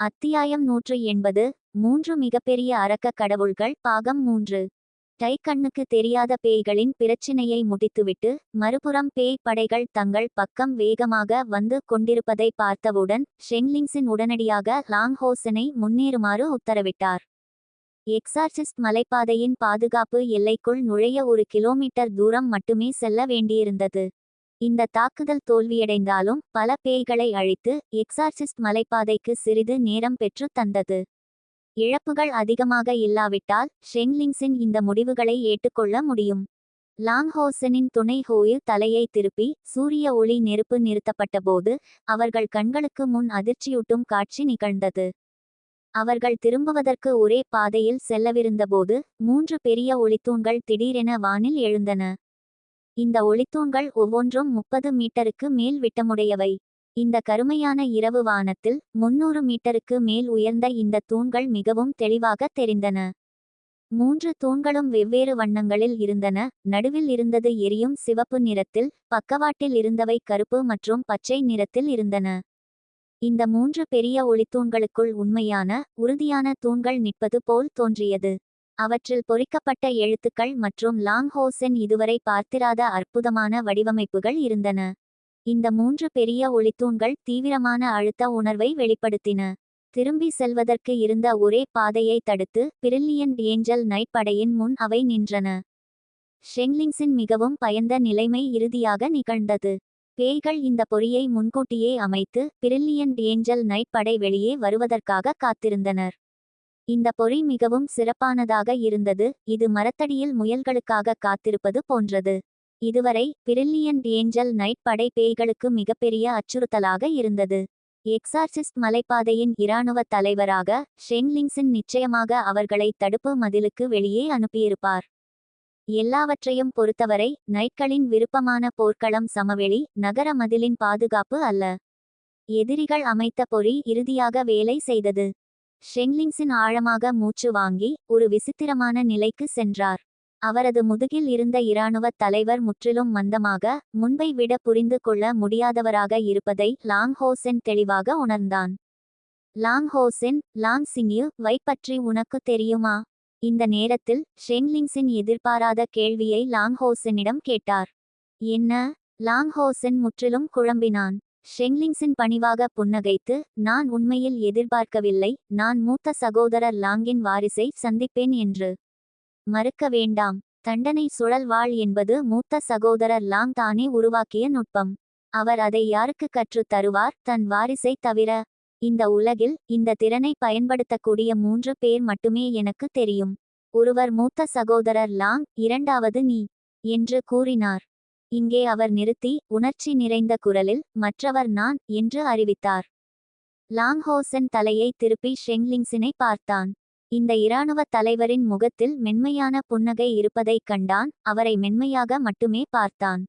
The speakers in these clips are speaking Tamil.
அத்தியாயம் நூற்று எண்பது மூன்று மிகப்பெரிய அரக்க கடவுள்கள் பாகம் மூன்று. டை கண்ணுக்கு தெரியாத பேய்களின் பிரச்சினையை முடித்துவிட்டு மறுபுறம் பேய் படைகள் தங்கள் பக்கம் வேகமாக வந்து கொண்டிருப்பதை பார்த்தவுடன் ஷெங்லிங்ஸின் உடனடியாக லாங்ஹோசனை முன்னேறுமாறு உத்தரவிட்டார். எக்ஸார்சிஸ்ட் மலைப்பாதையின் பாதுகாப்பு எல்லைக்குள் நுழைய ஒரு கிலோமீட்டர் தூரம் மட்டுமே செல்ல வேண்டியிருந்தது. இந்த தாக்குதல் தோல்வியடைந்தாலும் பல பேய்களை அழித்து எக்ஸார்சிஸ்ட் மலைப்பாதைக்கு சிறிது நேரம் பெற்று தந்தது. இழப்புகள் அதிகமாக இல்லாவிட்டால் ஷெங்லிங்ஸின் இந்த முடிவுகளை ஏற்றுக்கொள்ள முடியும். லாங்ஹோசனின் துணை ஹோயு தலையை திருப்பி சூரிய ஒளி நெருப்பு நிறுத்தப்பட்டபோது அவர்கள் கண்களுக்கு முன் அதிர்ச்சியூட்டும் காட்சி நிகழ்ந்தது. அவர்கள் திரும்புவதற்கு ஒரே பாதையில் செல்லவிருந்தபோது மூன்று பெரிய ஒளித்தூண்கள் திடீரென வானில் எழுந்தன. இந்த ஒளித்தூண்கள் ஒவ்வொன்றும் முப்பது மீட்டருக்கு மேல் விட்டமுடையவை. இந்த கருமையான இரவு வானத்தில் முன்னூறு மீட்டருக்கு மேல் உயர்ந்த இந்த தூண்கள் மிகவும் தெளிவாக தெரிந்தன. மூன்று தூண்களும் வெவ்வேறு வண்ணங்களில் இருந்தன. நடுவில் இருந்தது எரியும் சிவப்பு நிறத்தில் பக்கவாட்டில் இருந்தவை கருப்பு மற்றும் பச்சை நிறத்தில் இருந்தன. இந்த மூன்று பெரிய ஒளித்தூண்களுக்குள் உண்மையான உறுதியான தூண்கள் நிற்பது போல் தோன்றியது. அவற்றில் பொறிக்கப்பட்ட எழுத்துக்கள் மற்றும் லாங்ஹோசென் இதுவரை பார்த்திராத அற்புதமான வடிவமைப்புகள் இருந்தன. இந்த மூன்று பெரிய ஒளித்தூண்கள் தீவிரமான அழுத்த உணர்வை வெளிப்படுத்தின. திரும்பி செல்வதற்கு இருந்த ஒரே பாதையை தடுத்து பிரில்லியன் ஏஞ்சல் நைட் படையின் முன் அவை நின்றன. ஷெங்லிங்ஸின் மிகவும் பயந்த நிலைமை இறுதியாக நிகழ்ந்தது. பேய்கள் இந்த பொறியை முன்கூட்டியே அமைத்து பிரில்லியன் ஏஞ்சல் நைட் படை வெளியே வருவதற்காக காத்திருந்தனர். இந்த பொறி மிகவும் சிறப்பானதாக இருந்தது. இது மரத்தடியில் முயல்களுக்காக காத்திருப்பது போன்றது. இதுவரை பிரில்லியன் ஏஞ்சல் நைட் படை பேய்களுக்கு மிகப்பெரிய அச்சுறுத்தலாக இருந்தது. எக்ஸார்சிஸ்ட் மலைப்பாதையின் இராணுவ தலைவராக ஷென்லிங்ஸின் நிச்சயமாக அவர்களை தடுப்பு மதிலுக்கு வெளியே அனுப்பியிருப்பார். எல்லாவற்றையும் பொறுத்தவரை நைட்களின் விருப்பமான போர்க்களம் சமவெளி நகர மதிலின் பாதுகாப்பு அல்ல. எதிரிகள் அமைத்த பொறி இறுதியாக வேலை செய்தது. ஷெங்லிங்ஸின் ஆழமாக மூச்சு வாங்கி ஒரு விசித்திரமான நிலைக்கு சென்றார். அவரது முதுகில் இருந்த இராணுவ தலைவர் முற்றிலும் மந்தமாக முன்பை விட புரிந்து கொள்ள முடியாதவராக இருப்பதை லாங் ஹோசென் தெளிவாக உணர்ந்தான். லாங் ஹோசென் லாங் சிங்யூ வை பற்றி உனக்கு தெரியுமா? இந்த நேரத்தில் ஷெங்லிங்ஸின் எதிர்பாராத கேள்வியை லாங் ஹோசெனிடம் கேட்டார். என்ன? லாங் ஹோசென் முற்றிலும் குழம்பினான். ஷெங்லிங்ஸின் பணிவாக புன்னகைத்து நான் உண்மையில் எதிர்பார்க்கவில்லை நான் மூத்த சகோதரர் லாங்கின் வாரிசை சந்திப்பேன் என்று. மறுக்க வேண்டாம். தண்டனை சுழல் வாழ் என்பது மூத்த சகோதரர் லாங் தானே உருவாக்கிய நுட்பம். அவர் அதை யாருக்கு கற்றுத் தருவார் தன் வாரிசை தவிர? இந்த உலகில் இந்த திறனை பயன்படுத்தக்கூடிய மூன்று பேர் மட்டுமே எனக்கு தெரியும். ஒருவர் மூத்த சகோதரர் லாங் இரண்டாவது நீ என்று கூறினார். இங்கே அவர் நிறுத்தி உணர்ச்சி நிறைந்த குரலில் மற்றவர் நான் என்று அறிவித்தார். லாங்ஹோசன் தலையை திருப்பி ஷெங்லிங்ஸினை பார்த்தான். இந்த இராணுவ தலைவரின் முகத்தில் மென்மையான புன்னகை இருப்பதைக் கண்டான். அவரை மென்மையாக மட்டுமே பார்த்தான்.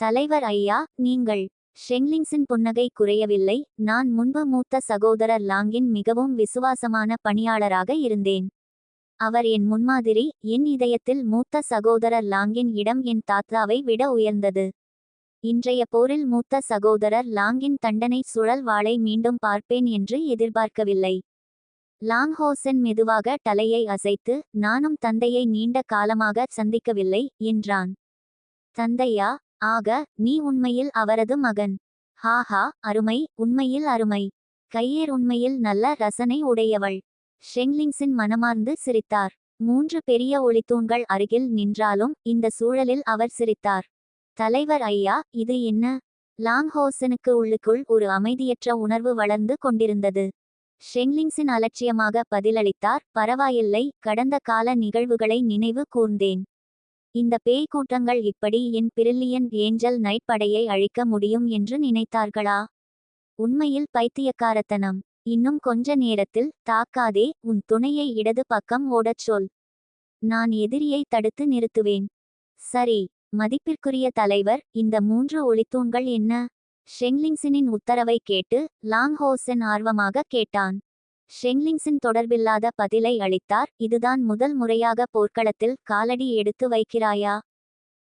தலைவர் ஐயா நீங்கள் ஷெங்லிங்ஸின் புன்னகை குறையவில்லை. நான் முன்பு மூத்த சகோதரர் லாங்கின் மிகவும் விசுவாசமான பணியாளராக இருந்தேன். அவர் என் முன்மாதிரி என் இதயத்தில் மூத்த சகோதரர் லாங்கின் இடம் என் தாத்தாவை விட உயர்ந்தது. இன்றைய போரில் மூத்த சகோதரர் லாங்கின் தண்டனை சுழல் வாளை மீண்டும் பார்ப்பேன் என்று எதிர்பார்க்கவில்லை. லாங்ஹோசன் மெதுவாக தலையை அசைத்து நானும் தந்தையை நீண்ட காலமாக சந்திக்கவில்லை என்றான். தந்தையா? ஆக நீ உண்மையில் அவரது மகன். ஹாஹா அருமை உண்மையில் அருமை. கையேர் உண்மையில் நல்ல ரசனை உடையவள். ஷெங்லிங்ஸின் மனமார்ந்து சிரித்தார். மூன்று பெரிய ஒளித்தூண்கள் அருகில் நின்றாலும் இந்த சூழலில் அவர் சிரித்தார். தலைவர் ஐயா இது என்ன? லாங்ஹோசனுக்கு உள்ளுக்குள் ஒரு அமைதியற்ற உணர்வு வளர்ந்து கொண்டிருந்தது. ஷெங்லிங்ஸின் அலட்சியமாக பதிலளித்தார் பரவாயில்லை கடந்த கால நிகழ்வுகளை நினைவு கூர்ந்தேன். இந்த பேய் கூட்டங்கள் இப்படி என் பிரில்லியன் ஏஞ்சல் நைட் படையை அழிக்க முடியும் என்று நினைத்தார்களா? உண்மையில் பைத்தியக்காரத்தனம். இன்னும் கொஞ்ச நேரத்தில் தாக்காதே உன் துணையை இடது பக்கம் ஓடச் சொல். நான் எதிரியை தடுத்து நிறுத்துவேன். சரி மதிப்பிற்குரிய தலைவர் இந்த மூன்று ஒளித்தூண்கள் என்ன? ஷெங்லிங்ஸினின் உத்தரவை கேட்டு லாங்ஹோசன் ஆர்வமாக கேட்டான். ஷெங்லிங்ஸின் தொடர்பில்லாத பதிலை அளித்தார் இதுதான் முதல் முறையாக போர்க்களத்தில் காலடி எடுத்து வைக்கிறாயா?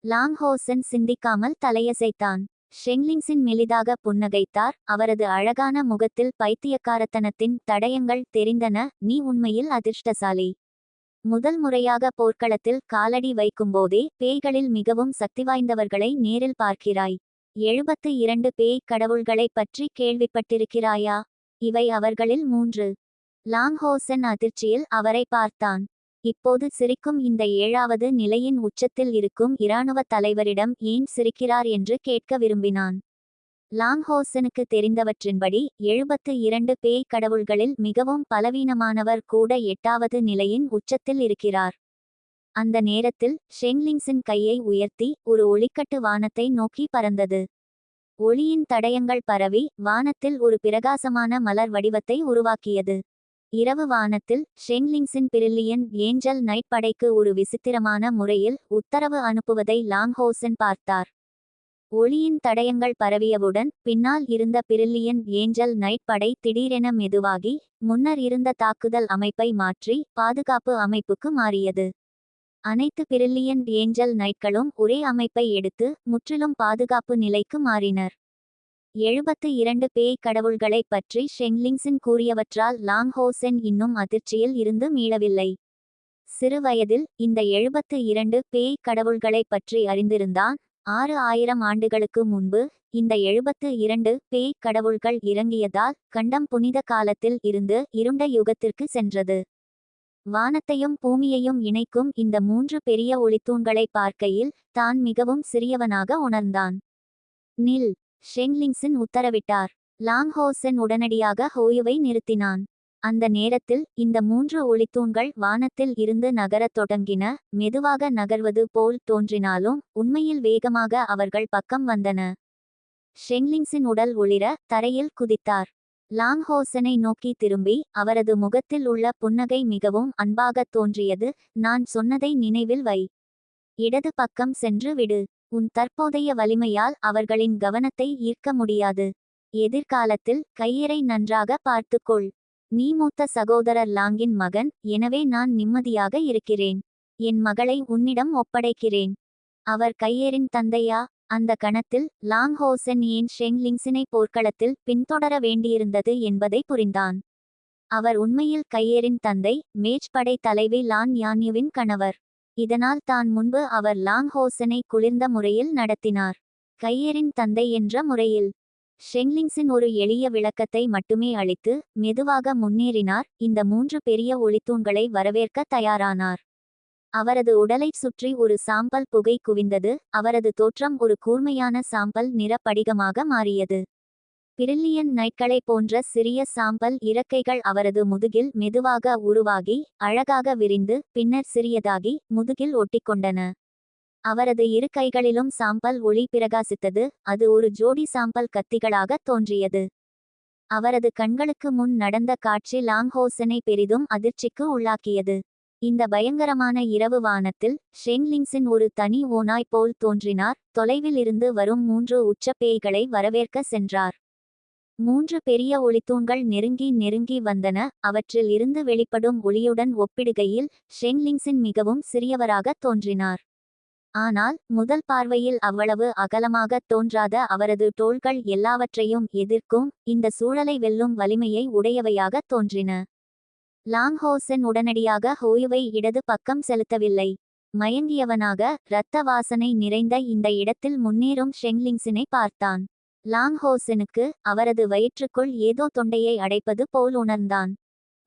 லாங்ஹோசன் சிந்திக்காமல் தலையசைத்தான். ஷெங்லிங்ஸின் மெலிதாக புன்னகைத்தார். அவரது அழகான முகத்தில் பைத்தியக்காரத்தனத்தின் தடயங்கள் தெரிந்தன. நீ உண்மையில் அதிர்ஷ்டசாலி. முதல் முறையாக போர்க்களத்தில் காலடி வைக்கும்போதே பேய்களில் மிகவும் சக்தி வாய்ந்தவர்களை நேரில் பார்க்கிறாய். எழுபத்து இரண்டு பேய் கடவுள்களைப் பற்றி கேள்விப்பட்டிருக்கிறாயா? இவை அவர்களில் மூன்று. லாங்ஹோசன் அதிர்ச்சியில் அவரை பார்த்தான். இப்போது சிரிக்கும் இந்த ஏழாவது நிலையின் உச்சத்தில் இருக்கும் இராணுவ தலைவரிடம் ஏன் சிரிக்கிறார் என்று கேட்க விரும்பினான். லாங்ஹோசனுக்கு தெரிந்தவற்றின்படி எழுபத்து இரண்டு பேய் கடவுள்களில் மிகவும் பலவீனமானவர் கூட எட்டாவது நிலையின் உச்சத்தில் இருக்கிறார். அந்த நேரத்தில் ஷெங்லிங்ஸின் கையை உயர்த்தி ஒரு ஒளிக்கட்டு வானத்தை நோக்கி பறந்தது. ஒளியின் தடயங்கள் பரவி வானத்தில் ஒரு பிரகாசமான மலர் வடிவத்தை உருவாக்கியது. இரவு வானத்தில் ஷெங்லிங்ஸின் பிரில்லியன் ஏஞ்சல் நைட் படைக்கு ஒரு விசித்திரமான முறையில் உத்தரவு அனுப்புவதை லாங்ஹோசன் பார்த்தார். ஒளியின் தடயங்கள் பரவியவுடன் பின்னால் இருந்த பிரில்லியன் ஏஞ்சல் நைட் படை திடீரென மெதுவாகி முன்னர் இருந்த தாக்குதல் அமைப்பை மாற்றி பாதுகாப்பு அமைப்புக்கு மாறியது. அனைத்து பிரில்லியன் ஏஞ்சல் நைட்களும் ஒரே அமைப்பை எடுத்து முற்றிலும் பாதுகாப்பு நிலைக்கு மாறினர். எழுபத்து இரண்டு பேய் கடவுள்களைப் பற்றி ஷெங்லிங்ஸின் கூறியவற்றால் லாங்ஹோசென் இன்னும் அதிர்ச்சியில் இருந்து மீளவில்லை. சிறுவயதில் இந்த எழுபத்து இரண்டு பேய் கடவுள்களைப் பற்றி அறிந்திருந்தான். ஆறு ஆயிரம் ஆண்டுகளுக்கு முன்பு இந்த எழுபத்து இரண்டு பேய் கடவுள்கள் இறங்கியதால் கண்டம் புனித காலத்தில் இருந்து இருண்ட யுகத்திற்கு சென்றது. வானத்தையும் பூமியையும் இணைக்கும் இந்த மூன்று பெரிய ஒளித்தூண்களை பார்க்கையில் தான் மிகவும் சிறியவனாக உணர்ந்தான். நில் ஷெங்லிங்ஸின் உத்தரவிட்டார். லாங்ஹோசன் உடனடியாக ஹோயுவை நிறுத்தினான். அந்த நேரத்தில் இந்த மூன்று ஒளித்தூண்கள் வானத்தில் இருந்து நகரத் தொடங்கின மெதுவாக நகர்வது போல் தோன்றினாலும் உண்மையில் வேகமாக அவர்கள் பக்கம் வந்தன. ஷெங்லிங்ஸின் உடல் ஒளிர தரையில் குதித்தார். லாங்ஹோசனை நோக்கி திரும்பி அவரது முகத்தில் உள்ள புன்னகை மிகவும் அன்பாகத் தோன்றியது நான் சொன்னதை நினைவில் வை. இடது பக்கம் சென்று விடு. உன் தற்போதைய வலிமையால் அவர்களின் கவனத்தை ஈர்க்க முடியாது. எதிர்காலத்தில் கையரை நன்றாக பார்த்துக்கொள். நீ மூத்த சகோதரர் லாங்கின் மகன் எனவே நான் நிம்மதியாக இருக்கிறேன். என் மகளை உன்னிடம் ஒப்படைக்கிறேன். அவர் கையேரின் தந்தையா? அந்த கணத்தில் லாங் ஹோசன் ஏன் ஷெங்லிங்ஸினை போர்க்களத்தில் பின்தொடர வேண்டியிருந்தது என்பதை புரிந்தான். அவர் உண்மையில் கையேரின் தந்தை மேஜ் படை தலைவி லான் யான்யுவின் கணவர். இதனால் தான் முன்பு அவர் லாங் ஹோசனை குளிர்ந்த முறையில் நடத்தினார். கையரின் தந்தை என்ற முறையில். ஷெங்லிங்ஸின் ஒரு எளிய விளக்கத்தை மட்டுமே அளித்து மெதுவாக முன்னேறினார். இந்த மூன்று பெரிய ஒளித்தூண்களை வரவேற்க தயாரானார். அவரது உடலைச் சுற்றி ஒரு சாம்பல் புகை குவிந்தது. அவரது தோற்றம் ஒரு கூர்மையான சாம்பல் நிற படிகமாக மாறியது. பிரில்லியன் நைட்களை போன்ற சிறிய சாம்பல் இறக்கைகள் அவரது முதுகில் மெதுவாக உருவாகி அழகாக விரிந்து பின்னர் சிறியதாகி முதுகில் ஒட்டிக்கொண்டன. அவரது இரு கைகளிலும் சாம்பல் ஒளி பிரகாசித்தது அது ஒரு ஜோடி சாம்பல் கத்திகளாக தோன்றியது. அவரது கண்களுக்கு முன் நடந்த காட்சி லாங்ஹோசனை பெரிதும் அதிர்ச்சிக்கு உள்ளாக்கியது. இந்த பயங்கரமான இரவு வானத்தில் ஷெங்லிங்ஸின் ஒரு தனி ஓனாய் போல் தோன்றினார் தொலைவில் இருந்து வரும் மூன்று உச்ச பேய்களை வரவேற்க சென்றார். மூன்று பெரிய ஒளித்தூண்கள் நெருங்கி நெருங்கி வந்தன அவற்றில் இருந்து வெளிப்படும் ஒளியுடன் ஒப்பிடுகையில் ஷென்லிங்ஸின் மிகவும் சிறியவராக தோன்றினார். ஆனால் முதல் பார்வையில் அவ்வளவு அகலமாக தோன்றாத அவரது தோள்கள் எல்லாவற்றையும் எதிர்க்கும் இந்த சூழலை வெல்லும் வலிமையை உடையவையாக தோன்றின. லாங்ஹோசன் உடனடியாக ஹோயுவை இடது பக்கம் செலுத்தவில்லை. மயங்கியவனாக இரத்த வாசனை நிறைந்த இந்த இடத்தில் முன்னேறும் ஷெங்லிங்ஸினை பார்த்தான். லாங்ஹோசனுக்கு அவரது வயிற்றுக்குள் ஏதோ தொண்டையை அடைப்பது போல் உணர்ந்தான்.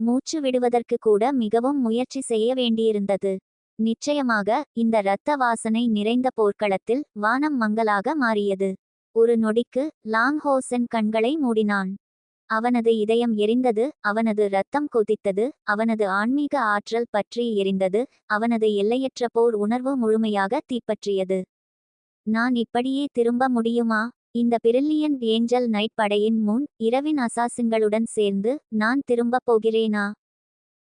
மூச்சு விடுவதற்கு கூட மிகவும் முயற்சி செய்ய வேண்டியிருந்தது. நிச்சயமாக இந்த இரத்த வாசனை நிறைந்த போர்க்களத்தில் வானம் மங்கலாக மாறியது. ஒரு நொடிக்கு லாங்ஹோசன் கண்களை மூடினான். அவனது இதயம் எரிந்தது அவனது இரத்தம் கொதித்தது அவனது ஆன்மீக ஆற்றல் பற்றி எரிந்தது அவனது எல்லையற்ற போர் உணர்வு முழுமையாக தீப்பற்றியது. நான் இப்படியே திரும்ப முடியுமா? இந்த பிரில்லியன் ஏஞ்சல் நைட் படையின் முன் இரவின் அசாசுங்களுடன் சேர்ந்து நான் திரும்பப் போகிறேனா?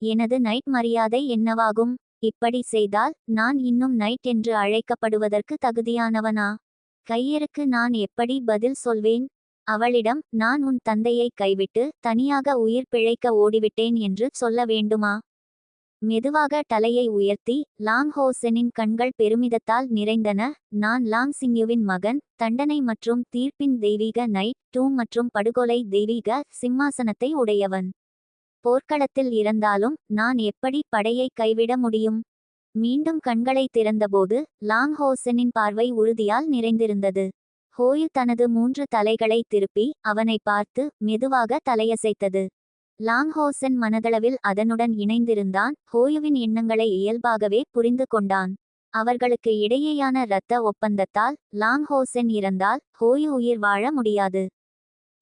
எனது நைட் மரியாதை என்னவாகும்? இப்படி செய்தால் நான் இன்னும் நைட் என்று அழைக்கப்படுவதற்கு தகுதியானவனா? கையருக்கு நான் எப்படி பதில் சொல்வேன்? அவளிடம் நான் உன் தந்தையை கைவிட்டு தனியாக உயிர் பிழைக்க ஓடிவிட்டேன் என்று சொல்ல வேண்டுமா? மெதுவாக தலையை உயர்த்தி லாங் ஹோசெனின் கண்கள் பெருமிதத்தால் நிறைந்தன. நான் லாங் சிங்யுவின் மகன் தண்டனை மற்றும் தீர்ப்பின் தெய்வீக நைட் டூம் மற்றும் படுகொலை தெய்வீக சிம்மாசனத்தை உடையவன். போர்க்களத்தில் இறந்தாலும் நான் எப்படி படையை கைவிட முடியும்? மீண்டும் கண்களை திறந்தபோது லாங் ஹோசெனின் பார்வை உறுதியால் நிறைந்திருந்தது. ஹோயு தனது மூன்று தலைகளை திருப்பி அவனை பார்த்து மெதுவாக தலையசைத்தது. லாங் ஹோசென் மனதளவில் அதனுடன் இணைந்திருந்தான். ஹோயுவின் எண்ணங்களை இயல்பாகவே புரிந்து கொண்டான். அவர்களுக்கு இடையேயான இரத்த ஒப்பந்தத்தால் லாங் ஹோசென் இறந்தால் ஹோயு உயிர் வாழ முடியாது.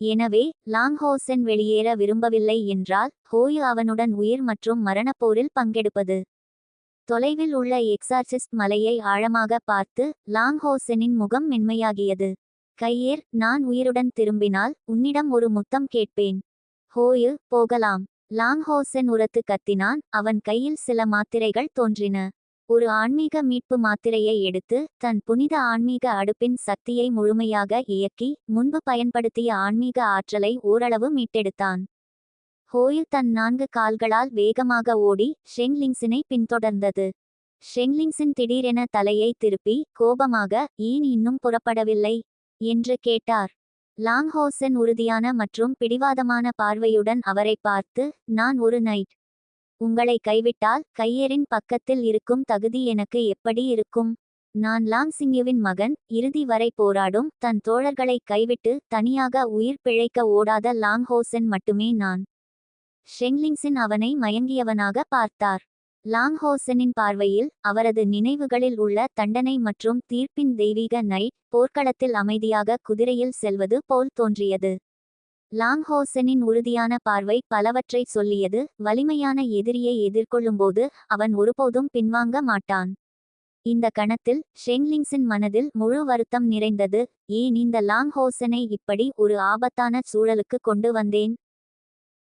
எனவே லாங் ஹோசென் வெளியேற விரும்பவில்லை என்றால் ஹோயு அவனுடன் உயிர் மற்றும் மரணப்போரில் பங்கெடுப்பது. தொலைவில் உள்ள எக்ஸார்சிஸ்ட் மலையை ஆழமாக பார்த்து லாங் ஹோசெனின் முகம் மென்மையாகியது. கையேர் நான் உயிருடன் திரும்பினால் உன்னிடம் ஒரு முத்தம் கேட்பேன். ஹோயு போகலாம். லாங்ஹோசென் உரத்து கத்தினான். அவன் கையில் சில மாத்திரைகள் தோன்றின. ஒரு ஆன்மீக மீட்பு மாத்திரையை எடுத்து தன் புனித ஆன்மீக அடுப்பின் சக்தியை முழுமையாக இயக்கி முன்பு பயன்படுத்திய ஆன்மீக ஆற்றலை ஓரளவு மீட்டெடுத்தான். ஹோயு தன் நான்கு கால்களால் வேகமாக ஓடி ஷெங்லிங்ஸினை பின்தொடர்ந்தது. ஷெங்லிங்ஸின் திடீரென தலையை திருப்பி கோபமாக ஏன் இன்னும் புறப்படவில்லை என்று கேட்டார். லாங்ஹோசன் உறுதியான மற்றும் பிடிவாதமான பார்வையுடன் அவரை பார்த்து நான் ஒரு நைட் உங்களை கைவிட்டால் கையரின் பக்கத்தில் இருக்கும் தகுதி எனக்கு எப்படி இருக்கும்? நான் லாங் சிங்யுவின் மகன் இறுதி வரை போராடும் தன் தோழர்களை கைவிட்டு தனியாக உயிர் பிழைக்க ஓடாத லாங்ஹோசன் மட்டுமே நான். ஷெங்லிங்ஸின் அவனை மயங்கியவனாக பார்த்தார். லாங்ஹோசனின் பார்வையில் அவரது நினைவுகளில் உள்ள தண்டனை மற்றும் தீர்ப்பின் தெய்வீக நைட் போர்க்களத்தில் அமைதியாக குதிரையில் செல்வது போல் தோன்றியது. லாங்ஹோசனின் உறுதியான பார்வை பலவற்றை சொல்லியது வலிமையான எதிரியை எதிர்கொள்ளும்போது அவன் ஒருபோதும் பின்வாங்க மாட்டான். இந்த கணத்தில் ஷெங்லிங்ஸின் மனதில் முழு வருத்தம் நிறைந்தது ஏன் இந்த லாங்ஹோசனை இப்படி ஒரு ஆபத்தான சூழலுக்கு கொண்டு வந்தேன்?